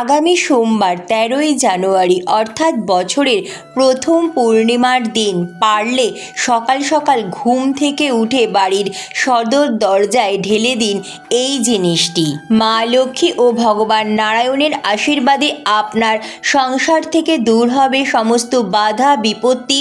আগামী সোমবার তেরোই জানুয়ারি, অর্থাৎ বছরের প্রথম পূর্ণিমার দিন, পারলে সকাল সকাল ঘুম থেকে উঠে বাড়ির সদর দরজায় ঢেলে দিন এই জিনিসটি। মা লক্ষ্মী ও ভগবান নারায়ণের আশীর্বাদে আপনার সংসার থেকে দূর হবে সমস্ত বাধা, বিপত্তি,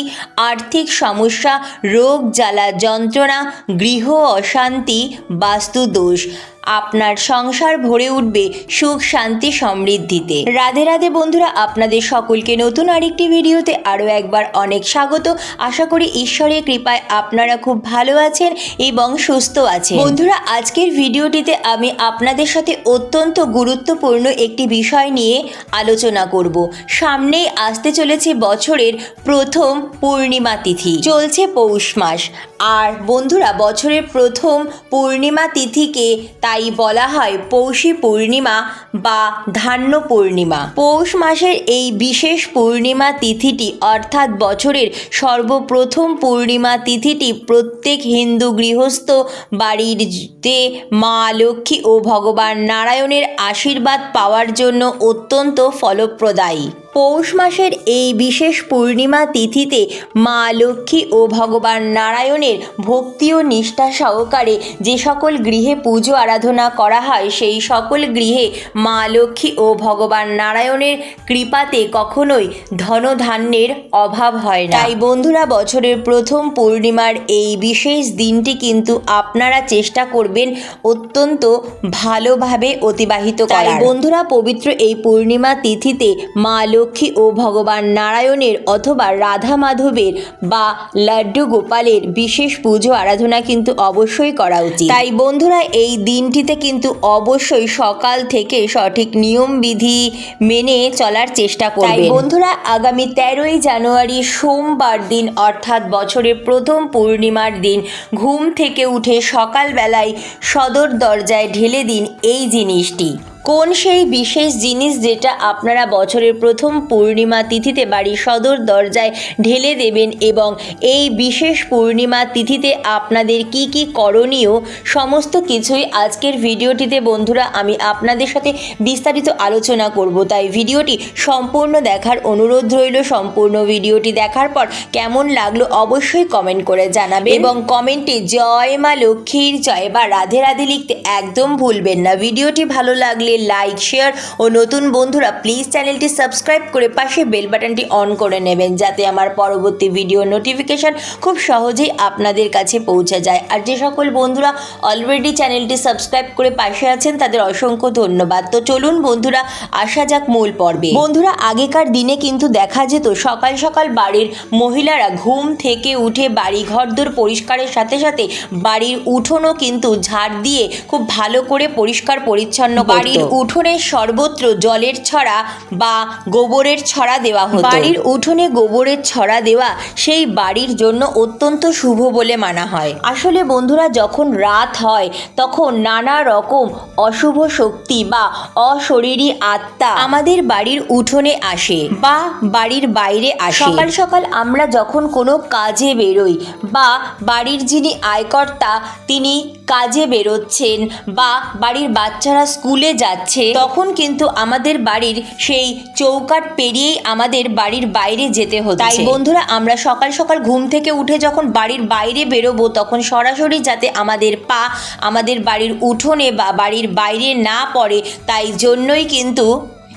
আর্থিক সমস্যা, রোগ, জ্বালা যন্ত্রণা, গৃহ অশান্তি, বাস্তুদোষ। আপনার সংসার ভরে উঠবে সুখ, শান্তি, সমৃদ্ধিতে। রাধে রাধে বন্ধুরা, আপনাদের সকলকে নতুন আরেকটি ভিডিওতে আরও একবার অনেক স্বাগত। আশা করি ঈশ্বরের কৃপায় আপনারা খুব ভালো আছেন এবং সুস্থ আছেন। বন্ধুরা, আজকের ভিডিওটিতে আমি আপনাদের সাথে অত্যন্ত গুরুত্বপূর্ণ একটি বিষয় নিয়ে আলোচনা করব। সামনেই আসতে চলেছে বছরের প্রথম পূর্ণিমা তিথি। চলছে পৌষ মাস। আর বন্ধুরা, বছরের প্রথম পূর্ণিমা তিথিকে তাই বলা হয় পৌষী পূর্ণিমা বা ধান্য পূর্ণিমা। পৌষ মাসের এই বিশেষ পূর্ণিমা তিথিটি অর্থাৎ বছরের সর্বপ্রথম পূর্ণিমা তিথিটি প্রত্যেক হিন্দু গৃহস্থ বাড়িতে মা লক্ষ্মী ও ভগবান নারায়ণের আশীর্বাদ পাওয়ার জন্য অত্যন্ত ফলপ্রদায়ী। পৌষ মাসের এই বিশেষ পূর্ণিমা তিথিতে মা লক্ষ্মী ও ভগবান নারায়ণের ভক্তি ও নিষ্ঠা সহকারে যে সকল গৃহে পুজো আরাধনা করা হয় সেই সকল গৃহে মা লক্ষ্মী ও ভগবান নারায়ণের কৃপাতে কখনোই ধনধান্যের অভাব হয় না। তাই বন্ধুরা বছরের প্রথম পূর্ণিমার এই বিশেষ দিনটি কিন্তু আপনারা চেষ্টা করবেন অত্যন্ত ভালোভাবে অতিবাহিত করার। বন্ধুরা পবিত্র এই পূর্ণিমা তিথিতে মা লক্ষ্মী ও ভগবান নারায়ণের অথবা রাধা মাধবের বা লাড্ডু গোপালের বিশেষ পুজো আরাধনা কিন্তু অবশ্যই করা উচিত। তাই বন্ধুরা, এই দিনটিতে কিন্তু অবশ্যই সকাল থেকে সঠিক নিয়ম বিধি মেনে চলার চেষ্টা করবেন। বন্ধুরা, আগামী তেরোই জানুয়ারি সোমবার দিন, অর্থাৎ বছরের প্রথম পূর্ণিমার দিন, ঘুম থেকে উঠে সকালবেলায় সদর দরজায় ঢেলে দিন এই জিনিসটি। কোন সেই বিশেষ জিনিস যেটা আপনারা বছরের প্রথম পূর্ণিমা তিথিতে বাড়ির সদর দরজায় ঢেলে দেবেন এবং এই বিশেষ পূর্ণিমা তিথিতে আপনাদের কি কি করণীয় সমস্ত কিছুই আজকের ভিডিওটিতে বন্ধুরা আমি আপনাদের সাথে বিস্তারিত আলোচনা করব। তাই ভিডিওটি সম্পূর্ণ দেখার অনুরোধ রইল। সম্পূর্ণ ভিডিওটি দেখার পর কেমন লাগল অবশ্যই কমেন্ট করে জানাবে এবং কমেন্টে জয় মা লক্ষ্মীর জয় বা রাধে রাধে লিখতে একদম ভুলবেন না। ভিডিওটি ভালো লাগলে লাইক শেয়ার ও নতুন বন্ধুরা প্লিজ চ্যানেলটি সাবস্ক্রাইব করে পাশে বেল বাটনটি অন করে নেবেন যাতে আমার পরবর্তী ভিডিও নোটিফিকেশন খুব সহজেই আপনাদের কাছে পৌঁছে যায়। আর যে সকল বন্ধুরা অলরেডি চ্যানেলটি সাবস্ক্রাইব করে পাশে আছেন তাদের অসংখ্য ধন্যবাদ। তো চলুন বন্ধুরা আসা যাক মূল পর্বে। বন্ধুরা আগেকার দিনে কিন্তু দেখা যেত সকাল সকাল বাড়ির মহিলারা ঘুম থেকে উঠে বাড়ি ঘরদোর পরিষ্কারের সাথে সাথে বাড়ির উঠোনও কিন্তু ঝাড় দিয়ে খুব ভালো করে পরিষ্কার পরিচ্ছন্ন বাড়ির উঠোনে সর্বত্র জলের ছড়া বা গোবরের ছড়া দেওয়া হতো। বাড়ির উঠোনে গোবরের ছড়া দেওয়া সেই বাড়ির জন্য অত্যন্ত শুভ বলে মানা হয়। আসলে বন্ধুরা যখন রাত হয় তখন নানা রকম অশুভ শক্তি বা অশরীরী আত্মা আমাদের বাড়ির উঠোনে আসে বা বাড়ির বাইরে আসে। সকাল সকাল আমরা যখন কোনো কাজে বেরোই বা বাড়ির যিনি আয়কর্তা তিনি কাজে বেরোচ্ছেন বা বাড়ির বাচ্চারা স্কুলে যাচ্ছে তখন কিন্তু আমাদের বাড়ির সেই চৌকাট পেরিয়েই আমাদের বাড়ির বাইরে যেতে হতো তাই বন্ধুরা আমরা সকাল সকাল ঘুম থেকে উঠে যখন বাড়ির বাইরে বেরোবো তখন সরাসরি যাতে আমাদের পা আমাদের বাড়ির উঠোনে বা বাড়ির বাইরে না পড়ে তাই জন্যই কিন্তু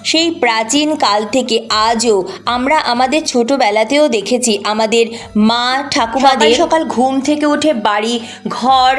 সেই প্রাচীন কাল থেকে আজও আমরা আমাদের ছোটবেলাতেও দেখেছি আমাদের মা ঠাকুমাদের সকাল ঘুম থেকে উঠে বাড়ি ঘর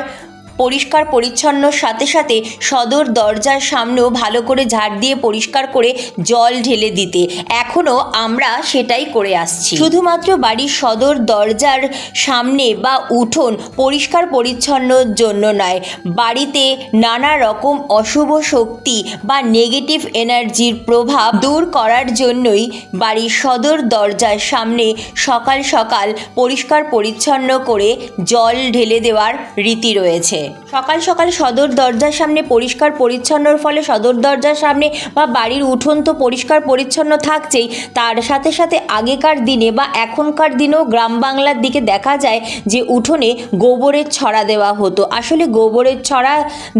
পরিষ্কার পরিচ্ছন্নর সাথে সাথে সদর দরজার সামনেও ভালো করে ঝাড় দিয়ে পরিষ্কার করে জল ঢেলে দিতে। এখনও আমরা সেটাই করে আসছি। শুধুমাত্র বাড়ির সদর দরজার সামনে বা উঠোন পরিষ্কার পরিচ্ছন্নর জন্য নয়, বাড়িতে নানা রকম অশুভ শক্তি বা নেগেটিভ এনার্জির প্রভাব দূর করার জন্যই বাড়ির সদর দরজার সামনে সকাল সকাল পরিষ্কার পরিচ্ছন্ন করে জল ঢেলে দেওয়ার রীতি রয়েছে। সকাল সকাল সদর দরজার সামনে পরিষ্কার পরিচ্ছন্নর ফলে সদর দরজার সামনে বা বাড়ির উঠোন তো পরিষ্কার পরিচ্ছন্ন থাকছেই। তার সাথে সাথে আগেকার দিনে বা এখনকার দিনেও গ্রাম বাংলার দিকে দেখা যায় যে উঠোনে গোবরের ছড়া দেওয়া হতো। আসলে গোবরের ছড়া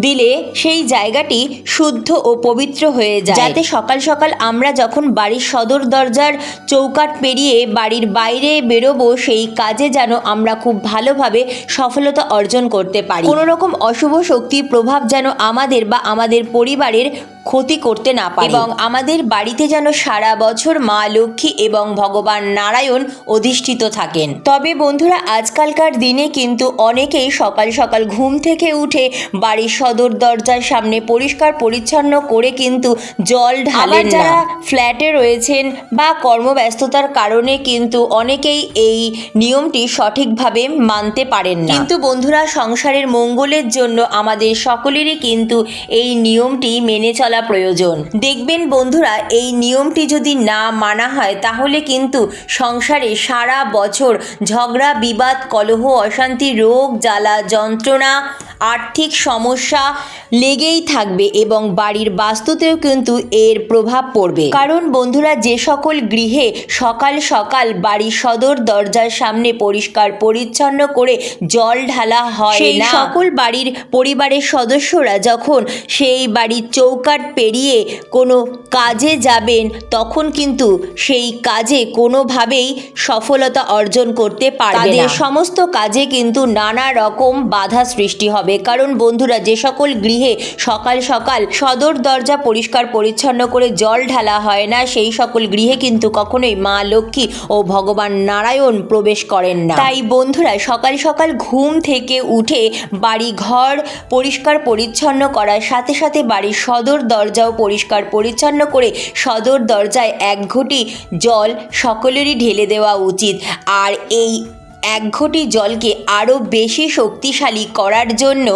দিলে সেই জায়গাটি শুদ্ধ ও পবিত্র হয়ে যায়। যাতে সকাল সকাল আমরা যখন বাড়ির সদর দরজার চৌকাট পেরিয়ে বাড়ির বাইরে বেরোবো, সেই কাজে যেন আমরা খুব ভালোভাবে সফলতা অর্জন করতে পারি। কোনো রকম অশুভ শক্তির প্রভাব যেন আমাদের বা আমাদের পরিবারের ক্ষতি করতে না পারে। এবং আমাদের বাড়িতে যেন সারা বছর মা লক্ষ্মী এবং ভগবান নারায়ণ অধিষ্ঠিত থাকেন। তবে বন্ধুরা আজকালকার দিনে কিন্তু অনেকেই সকাল সকাল ঘুম থেকে উঠে বাড়ির সদর দরজার সামনে পরিষ্কার পরিচ্ছন্ন করে কিন্তু জল ঢালেন না। যারা ফ্ল্যাটে রয়েছেন বা কর্মব্যস্ততার কারণে কিন্তু অনেকেই এই নিয়মটি সঠিকভাবে মানতে পারেন না। কিন্তু বন্ধুরা সংসারের মঙ্গলের জন্য আমাদের সকলেরই কিন্তু এই নিয়মটি মেনে চলা প্রয়োজন। দেখবেন বন্ধুরা এই নিয়মটি যদি না মানা হয় তাহলে কিন্তু সংসারে সারা বছর ঝগড়া বিবাদ কলহ অশান্তি রোগ জ্বালা যন্ত্রণা আর্থিক সমস্যা লেগেই থাকবে এবং বাড়ির বাস্তুতেও কিন্তু এর প্রভাব পড়বে। কারণ বন্ধুরা যে সকল গৃহে সকাল সকাল বাড়ির সদর দরজার সামনে পরিষ্কার পরিচ্ছন্ন করে জল ঢালা হয় সেই সকল বাড়ির পরিবারের সদস্যরা যখন সেই বাড়ির চৌকাট পেরিয়ে কোনো কাজে যাবেন তখন কিন্তু সেই কাজে কোনোভাবেই সফলতা অর্জন করতে পারবে না। সমস্ত কাজে কিন্তু নানা রকম বাধা সৃষ্টি হবে। কারণ বন্ধুরা যে সকল গৃহে সকাল সকাল সদর দরজা পরিষ্কার পরিচ্ছন্ন করে জল ঢালা হয় না সেই সকল গৃহে কিন্তু কখনোই মা লক্ষ্মী ও ভগবান নারায়ণ প্রবেশ করেন না। তাই বন্ধুরা সকাল সকাল ঘুম থেকে উঠে বাড়ি ঘর পরিষ্কার পরিচ্ছন্ন করার সাথে সাথে বাড়ির সদর দরজাও পরিষ্কার পরিচ্ছন্ন করে সদর দরজায় এক ঘটি জল সকলেরই ঢেলে দেওয়া উচিত। আর এই এক ঘটি জলকে আরও বেশি শক্তিশালী করার জন্য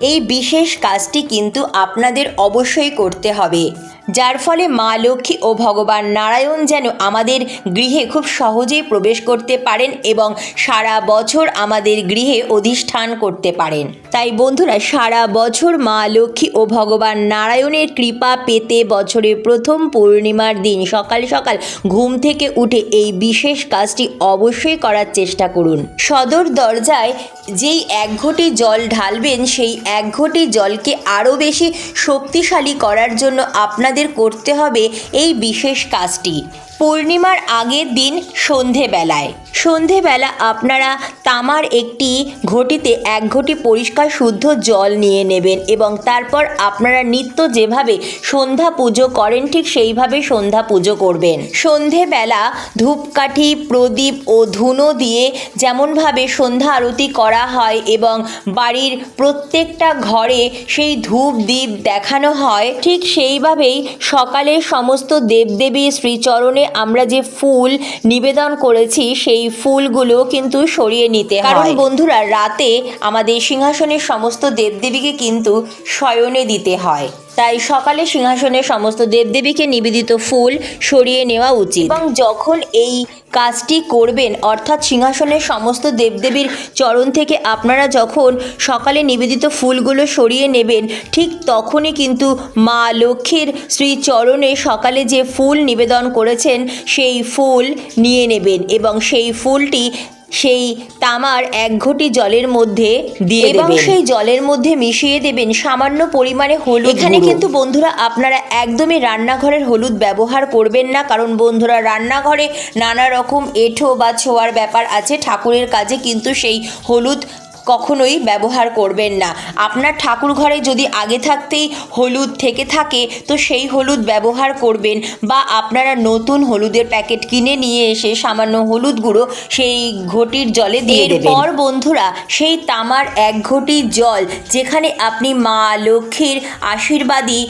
এই বিশেষ কাজটি কিন্তু আপনাদের অবশ্যই করতে হবে। যার ফলে মা লক্ষ্মী ও ভগবান নারায়ণ যেন আমাদের গৃহে খুব সহজেই প্রবেশ করতে পারেন এবং সারা বছর আমাদের গৃহে অধিষ্ঠান করতে পারেন। তাই বন্ধুরা, সারা বছর মা লক্ষ্মী ও ভগবান নারায়ণের কৃপা পেতে বছরের প্রথম পূর্ণিমার দিন সকাল সকাল ঘুম থেকে উঠে এই বিশেষ কাজটি অবশ্যই করার চেষ্টা করুন। সদর দরজায় যেই এক ঘটি জল ঢালবেন, সেই এক ঘটি জলকে আরও বেশি শক্তিশালী করার জন্য আপনাদের করতে হবে এই বিশেষ কাজটি। পূর্ণিমার আগের দিন সন্ধেবেলায়। সন্ধেবেলা আপনারা তামার একটি ঘটিতে এক ঘটি পরিষ্কার শুদ্ধ জল নিয়ে নেবেন এবং তারপর আপনারা নিত্য যেভাবে সন্ধ্যা পুজো করেন ঠিক সেইভাবে সন্ধ্যা পুজো করবেন। সন্ধেবেলা ধূপকাঠি, প্রদীপ ও ধুনো দিয়ে যেমনভাবে সন্ধ্যা আরতি করা হয় এবং বাড়ির প্রত্যেকটা ঘরে সেই ধূপ দ্বীপ দেখানো হয়, ঠিক সেইভাবেই সকালে সমস্ত দেবদেবী শ্রীচরণে আমরা যে ফুল নিবেদন করেছি সেই ফুলগুলো কিন্তু সরিয়ে নিতে হয়। কারণ বন্ধুরা রাতে আমাদের সিংহাসনের সমস্ত দেবদেবীকে কিন্তু শয়নে দিতে হয়। তাই সকালে সিংহাসনের সমস্ত দেবদেবীকে নিবেদিত ফুল সরিয়ে নেওয়া উচিত। এবং যখন এই কাজটি করবেন, অর্থাৎ সিংহাসনের সমস্ত দেবদেবীর চরণ থেকে আপনারা যখন সকালে নিবেদিত ফুলগুলো সরিয়ে নেবেন, ঠিক তখনই কিন্তু মা লক্ষ্মীর শ্রীচরণে সকালে যে ফুল নিবেদন করেছেন, সেই ফুল নিয়ে নেবেন এবং সেই ফুলটি সেই তামার এক ঘটি জলের মধ্যে দিয়ে এবং সেই জলের মধ্যে মিশিয়ে দেবেন সামান্য পরিমাণে হলুদ এখানে কিন্তু বন্ধুরা আপনারা একদমই রান্নাঘরের হলুদ ব্যবহার করবেন না কারণ বন্ধুরা রান্নাঘরে নানা রকম এঠো বা ছোঁয়ার ব্যাপার আছে। ঠাকুরের কাজে কিন্তু সেই হলুদ কখনোই ব্যবহার করবেন না আপনার ঠাকুর ঘরে যদি আগে থাকতেই হলুদ থেকে থাকে তো সেই হলুদ ব্যবহার করবেন বা আপনারা নতুন হলুদের প্যাকেট কিনে নিয়ে এসে সামান্য হলুদ গুঁড়ো সেই ঘটির জলে দিয়ে দেবেন। পর বন্ধুরা সেই তামার এক ঘটি জল যেখানে আপনি মা লক্ষ্মীর আশীর্বাদী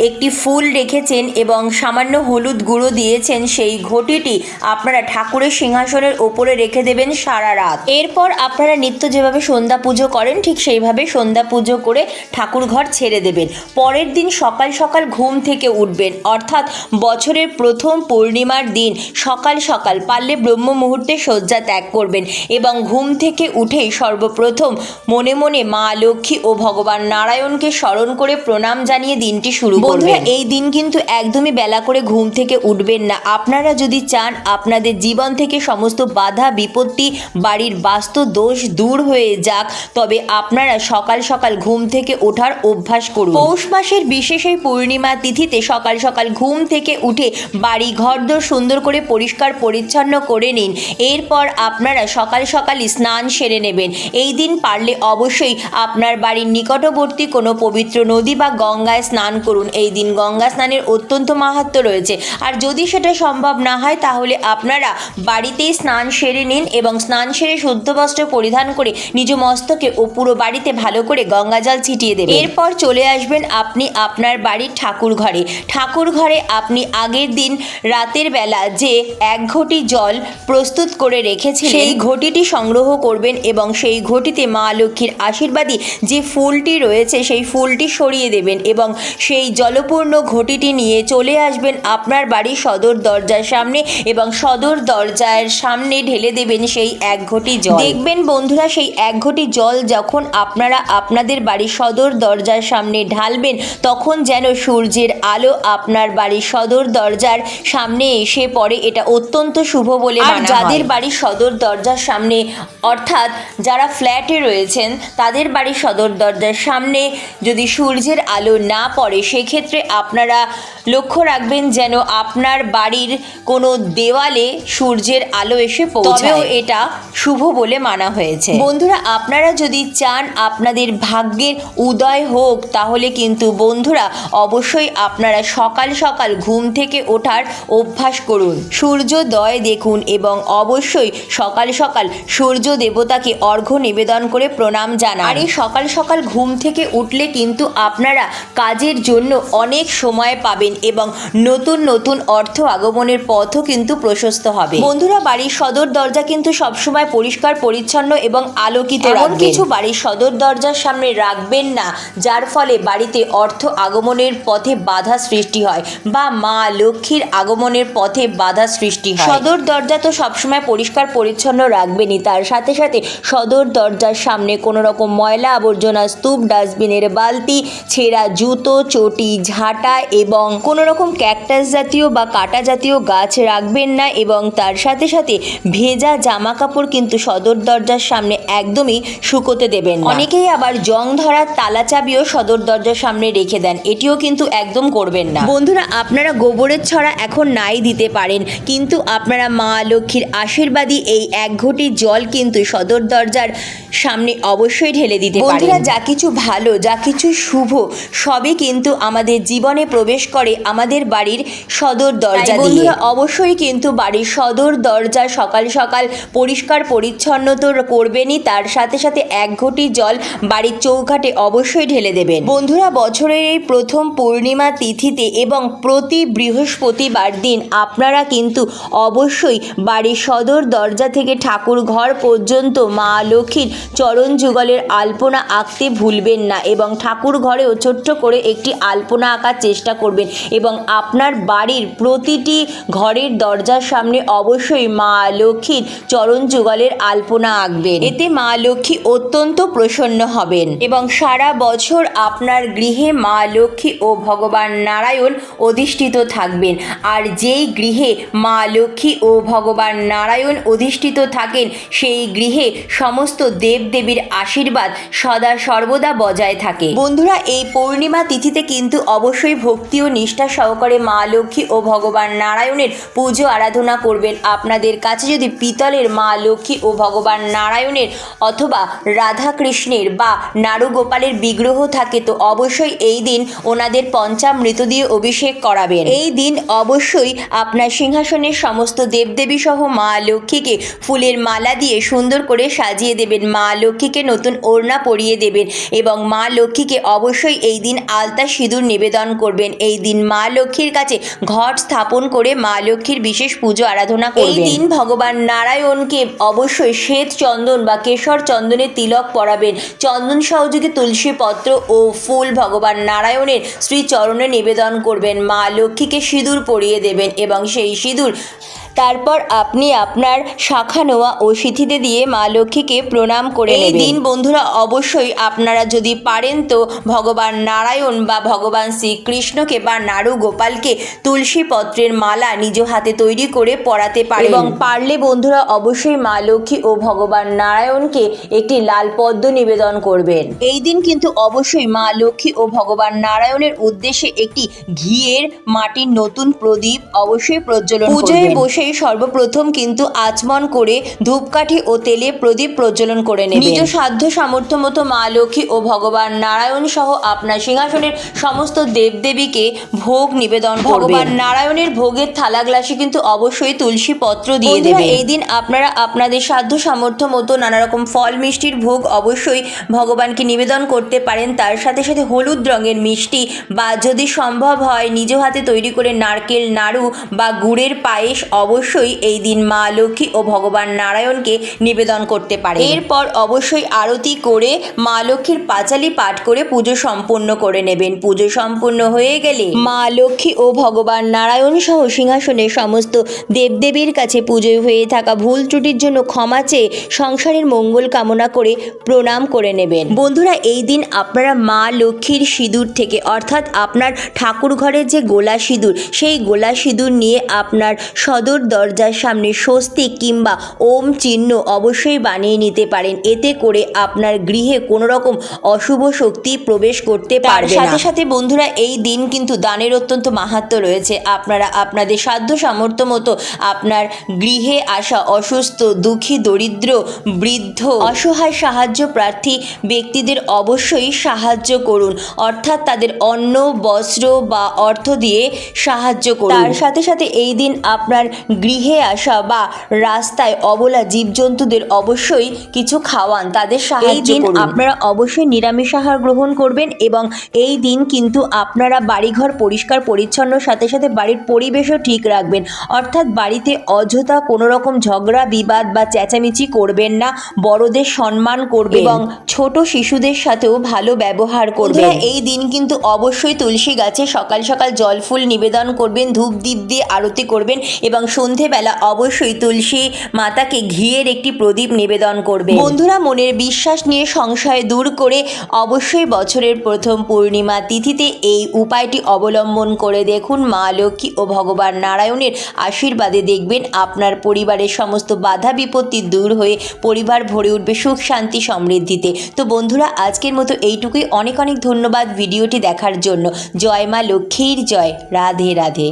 একটি ফুল রেখেছেন এবং সামান্য হলুদ গুঁড়ো দিয়েছেন, সেই ঘটিটি আপনারা ঠাকুরের সিংহাসনের ওপরে রেখে দেবেন সারা রাত। এরপর আপনারা নিত্য যেভাবে সন্ধ্যা পুজো করেন, ঠিক সেইভাবে সন্ধ্যা পুজো করে ঠাকুর ঘর ছেড়ে দেবেন। পরের দিন সকাল সকাল ঘুম থেকে উঠবেন। অর্থাৎ বছরের প্রথম পূর্ণিমার দিন সকাল সকাল পারলে ব্রহ্ম মুহূর্তে শয্যা ত্যাগ করবেন এবং ঘুম থেকে উঠেই সর্বপ্রথম মনে মনে মা লক্ষ্মী ও ভগবান নারায়ণকে স্মরণ করে প্রণাম জানিয়ে দিনটি শুরু করবেন। এই দিন কিন্তু একদমই বেলা করে ঘুম থেকে উঠবেন না। আপনারা যদি চান আপনাদের জীবন থেকে সমস্ত বাধা বিপত্তি বাড়ির বাস্তু দোষ দূর হয়ে যাক তবে আপনারা সকাল সকাল ঘুম থেকে ওঠার অভ্যাস করুন। পৌষ মাসের বিশেষ এই পূর্ণিমা তিথিতে সকাল সকাল ঘুম থেকে উঠে বাড়ি ঘরদোর সুন্দর করে পরিষ্কার পরিচ্ছন্ন করে নিন। এরপর আপনারা সকাল সকাল স্নান সেরে নেবেন। এই দিন পারলে অবশ্যই আপনার বাড়ির নিকটবর্তী কোনো পবিত্র নদী বা গঙ্গায় স্নান করুন। এই দিন গঙ্গা স্নানের অত্যন্ত মাহাত্ম্য রয়েছে। আর যদি সেটা সম্ভব না হয়, তাহলে আপনারা বাড়িতেই স্নান সেরে নিন এবং স্নান সেরে শুদ্ধ বস্ত্র পরিধান করে নিজ মস্তকে ও পুরো বাড়িতে ভালো করে গঙ্গা জল ছিটিয়ে দেবেন। এরপর চলে আসবেন আপনি আপনার বাড়ির ঠাকুর ঘরে। ঠাকুর ঘরে আপনি আগের দিন রাতের বেলা যে এক ঘটি জল প্রস্তুত করে রেখেছিলেন, সেই ঘটিটি সংগ্রহ করবেন এবং সেই ঘটিতে মা লক্ষ্মীর আশীর্বাদী যে ফুলটি রয়েছে, সেই ফুলটি সরিয়ে দেবেন এবং সেই জলপূর্ণ ঘটিটি নিয়ে চলে আসবেন আপনার বাড়ির সদর দরজার সামনে এবং সদর দরজার সামনে ঢেলে দেবেন সেই এক ঘটি জল। দেখবেন বন্ধুরা সেই এক ঘটি জল যখন আপনারা আপনাদের বাড়ির সদর দরজার সামনে ঢালবেন তখন যেন সূর্যের আলো আপনার বাড়ির সদর দরজার সামনে এসে পড়ে। এটা অত্যন্ত শুভ বলে আর যাদের বাড়ির সদর দরজার সামনে অর্থাৎ যারা ফ্ল্যাটে রয়েছেন তাদের বাড়ির সদর দরজার সামনে যদি সূর্যের আলো না পড়ে সেক্ষেত্রে আপনারা লক্ষ্য রাখবেন যেন আপনার বাড়ির কোনো দেওয়ালে সূর্যের আলো এসে পৌঁছায়। এটা শুভ বলে মানা হয়েছে। বন্ধুরা আপনারা যদি চান আপনাদের ভাগ্যের উদয় হোক তাহলে কিন্তু বন্ধুরা অবশ্যই আপনারা সকাল সকাল ঘুম থেকে ওঠার অভ্যাস করুন। সূর্যোদয় দেখুন এবং অবশ্যই সকাল সকাল সূর্য দেবতাকে অর্ঘ্য নিবেদন করে প্রণাম জানান। আর এই সকাল সকাল ঘুম থেকে উঠলে কিন্তু আপনারা কাজের জন্য অনেক সময় পাবেন এবং নতুন নতুন অর্থ আগমনের পথও কিন্তু প্রশস্ত হবে। বন্ধুরা বাড়ির সদর দরজা কিন্তু সবসময় পরিষ্কার পরিচ্ছন্ন এবং আলোকিত এমন কিছু বাড়ির সদর দরজার সামনে রাখবেন না যার ফলে বাড়িতে অর্থ আগমনের পথে বাধা সৃষ্টি হয় বা মা লক্ষ্মীর আগমনের পথে বাধা সৃষ্টি হয়। সদর দরজা তো সবসময় পরিষ্কার পরিচ্ছন্ন রাখবেনই। তার সাথে সাথে সদর দরজার সামনে কোনো রকম ময়লা আবর্জনা স্তূপ ডাস্টবিনের বালতি ছেঁড়া জুতো চটি ঝাঁটা এবং কোনো রকম ক্যাকটাস জাতীয় বা কাটা জাতীয় গাছ রাখবেন না এবং তার সাথে সাথে ভেজা জামা কাপড় কিন্তু সদর দরজার সামনে একদমই শুকোতে দেবেন অনেকেই আবার জং ধরা তালা চাবিও সদর দরজার সামনে রেখে দেন এটিও কিন্তু একদম করবেন না। বন্ধুরা আপনারা গোবরের ছড়া এখন নাই দিতে পারেন কিন্তু আপনারা মা লক্ষ্মীর আশীর্বাদী এই এক ঘটি জল কিন্তু সদর দরজার সামনে অবশ্যই ঢেলে দিতে পারেন। বন্ধুরা যা কিছু ভালো যা কিছু শুভ সবই কিন্তু আমাদের জীবনে প্রবেশ করে আমাদের বাড়ির সদর দরজা দিয়ে। অবশ্যই কিন্তু বাড়ির সদর দরজা সকাল সকাল পরিষ্কার পরিচ্ছন্ন তো করবেনই। তার সাথে সাথে এক ঘটি জল বাড়ির চৌঘাটে অবশ্যই ঢেলে দেবেন। বন্ধুরা বছরের এই প্রথম পূর্ণিমা তিথিতে এবং প্রতি বৃহস্পতিবার দিন আপনারা কিন্তু অবশ্যই বাড়ির সদর দরজা থেকে ঠাকুর ঘর পর্যন্ত মা লক্ষ্মীর চরণ যুগলের আলপনা আঁকতে ভুলবেন না এবং ঠাকুর ঘরেও ছোট্ট করে একটি আলপনা আঁকার চেষ্টা করবেন এবং আপনার বাড়ির প্রতিটি ঘরের দরজার সামনে অবশ্যই মা লক্ষ্মীর চরণ যুগলের আলপনা আঁকবেন। এতে মা লক্ষ্মী অত্যন্ত প্রসন্ন হবেন এবং সারা বছর আপনার গৃহে মা লক্ষ্মী ও ভগবান নারায়ণ অধিষ্ঠিত থাকবেন। আর যেই গৃহে মা লক্ষ্মী ও ভগবান নারায়ণ অধিষ্ঠিত থাকেন, সেই গৃহে সমস্ত দেবদেবীর আশীর্বাদ সদা সর্বদা বজায় থাকে। বন্ধুরা, এই পূর্ণিমা তিথিতে কিন্তু অবশ্যই ভক্তি ও নিষ্ঠা সহকারে মা লক্ষ্মী ও ভগবান নারায়ণের পুজো আরাধনা করবেন। আপনাদের কাছে যদি পিতলের মা লক্ষ্মী ও ভগবান নারায়ণের অথবা রাধা কৃষ্ণের বা নারুগোপালের বিগ্রহ থাকে, তো অবশ্যই এই দিন ওনাদের পঞ্চামৃত দিয়ে অভিষেক করাবেন। এই দিন অবশ্যই আপনার সিংহাসনের সমস্ত দেবদেবী সহ মা লক্ষ্মীকে ফুলের মালা দিয়ে সুন্দর করে সাজিয়ে দেবেন। মা লক্ষ্মীকে নতুন ওড়না পরিয়ে দেবেন এবং মা লক্ষ্মীকে অবশ্যই এই দিন আলতা সিঁদুর নিবেদন করবেন। এই দিন মা লক্ষ্মীর কাছে ঘট স্থাপন করে মা লক্ষ্মীর বিশেষ পুজো, আরাধনা করবেন। এই দিন ভগবান নারায়ণকে অবশ্যই শ্বেত চন্দন বা কেশর চন্দনের তিলক পরাবেন। চন্দন সহযোগে তুলসী পত্র ও ফুল ভগবান নারায়ণের শ্রী চরণে নিবেদন করবেন। মা লক্ষ্মীকে সিঁদুর পরিয়ে দেবেন এবং সেই সিঁদুর তারপর আপনি আপনার শাখা নোয়া ও সিথিতে দিয়ে মা লক্ষ্মীকে প্রণাম করে এই দিন বন্ধুরা অবশ্যই আপনারা যদি পারেন তো ভগবান নারায়ণ বা ভগবান শ্রীকৃষ্ণকে বা নাড়ু গোপালকে তুলসী পত্রের মালা নিজ হাতে তৈরি করে পরাতে পারেন। এবং পারলে বন্ধুরা অবশ্যই মা লক্ষ্মী ও ভগবান নারায়ণকে একটি লাল পদ্ম নিবেদন করবেন। এই দিন কিন্তু অবশ্যই মা লক্ষ্মী ও ভগবান নারায়ণের উদ্দেশ্যে একটি ঘিয়ের মাটির নতুন প্রদীপ অবশ্যই প্রজ্বলন পুজোয় বসেই সর্বপ্রথম কিন্তু আচমন করে ধূপকাঠি ও তেলে প্রদীপ প্রজ্বলন করে নেবেন। নিজ সাধ্য সামর্থ্য মতো মা লক্ষ্মী ও ভগবান নারায়ণ সহ আপনার সিংহাসনের সমস্ত দেবদেবীকে ভোগ নিবেদন ভগবান নারায়ণের ভোগের থালা গ্লাসে কিন্তু অবশ্যই তুলসী পত্র দিয়ে দেবে এই দিন আপনারা আপনাদের সাধ্য সামর্থ্য মতো নানা রকম ফল মিষ্টির ভোগ অবশ্যই ভগবানকে নিবেদন করতে পারেন। তার সাথে সাথে হলুদ রঙের মিষ্টি বা যদি সম্ভব হয় নিজ হাতে তৈরি করে নারকেল নাড়ু বা গুড়ের পায়েস অবশ্যই এই দিন মা লক্ষ্মী ও ভগবান নারায়ণকে নিবেদন করতে পারে এরপর অবশ্যই আরতি করে মা লক্ষ্মীর পাঁচালি পাঠ করে পুজো সম্পূর্ণ করে নেবেন। পুজো সম্পূর্ণ হয়ে গেলে মা লক্ষ্মী ও ভগবান নারায়ণ সহ সিংহাসনে সমস্ত দেবদেবীর কাছে পুজোয় হয়ে থাকা ভুল ত্রুটির জন্য ক্ষমা চেয়ে সংসারের মঙ্গল কামনা করে প্রণাম করে নেবেন। বন্ধুরা, এই দিন আপনারা মা লক্ষ্মীর সিঁদুর থেকে, অর্থাৎ আপনার ঠাকুর ঘরের যে গোলা সিঁদুর, সেই গোলা সিঁদুর নিয়ে আপনার সদর দরজার সামনে স্বস্তিক কিংবা ওম চিহ্ন অবশ্যই বানিয়ে নিতে পারেন। এতে করে আপনার গৃহে কোনো রকম অশুভ শক্তি প্রবেশ করতে পারবে সাথে সাথে বন্ধুরা এই দিন কিন্তু দানের অত্যন্ত মাহাত্ম রয়েছে। আপনারা আপনাদের সাধ্য সামর্থ্য মতো আপনার গৃহে আসা অসুস্থ দুঃখী দরিদ্র বৃদ্ধ অসহায় সাহায্য প্রার্থী ব্যক্তিদের অবশ্যই সাহায্য করুন। অর্থাৎ তাদের অন্ন বস্ত্র বা অর্থ দিয়ে সাহায্য করুন। তার সাথে সাথে এই দিন আপনার গৃহে আসা বা রাস্তায় অবলা জীবজন্তুদের অবশ্যই কিছু খাওয়ান। তাদের সাহায্য করুন। আপনারা অবশ্যই নিরামিষ আহার গ্রহণ করবেন এবং এই দিন কিন্তু আপনারা বাড়িঘর পরিষ্কার পরিচ্ছন্ন সাথে সাথে বাড়ির পরিবেশও ঠিক রাখবেন। অর্থাৎ বাড়িতে অযথা কোনো রকম ঝগড়া বিবাদ বা চেঁচামেচি করবেন না। বড়দের সম্মান করবেন এবং ছোট শিশুদের সাথেও ভালো ব্যবহার করবেন। এই দিন কিন্তু অবশ্যই তুলসী গাছে সকাল সকাল জল ফুল নিবেদন করবেন ধূপ দীপ দিয়ে আরতি করবেন এবং সন্ধেবেলা অবশ্যই তুলসী মাতাকে ঘিয়ের একটি প্রদীপ নিবেদন করবে বন্ধুরা, মনের বিশ্বাস নিয়ে সংশয় দূর করে অবশ্যই বছরের প্রথম পূর্ণিমা তিথিতে এই উপায়টি অবলম্বন করে দেখুন মা লক্ষ্মী ও ভগবান নারায়ণের আশীর্বাদে দেখবেন আপনার পরিবারের সমস্ত বাধা বিপত্তি দূর হয়ে পরিবার ভরে উঠবে সুখ, শান্তি, সমৃদ্ধিতে। তো বন্ধুরা, আজকের মতো এইটুকুই। অনেক অনেক ধন্যবাদ ভিডিওটি দেখার জন্য। জয় মা লক্ষ্মীর জয়। রাধে রাধে।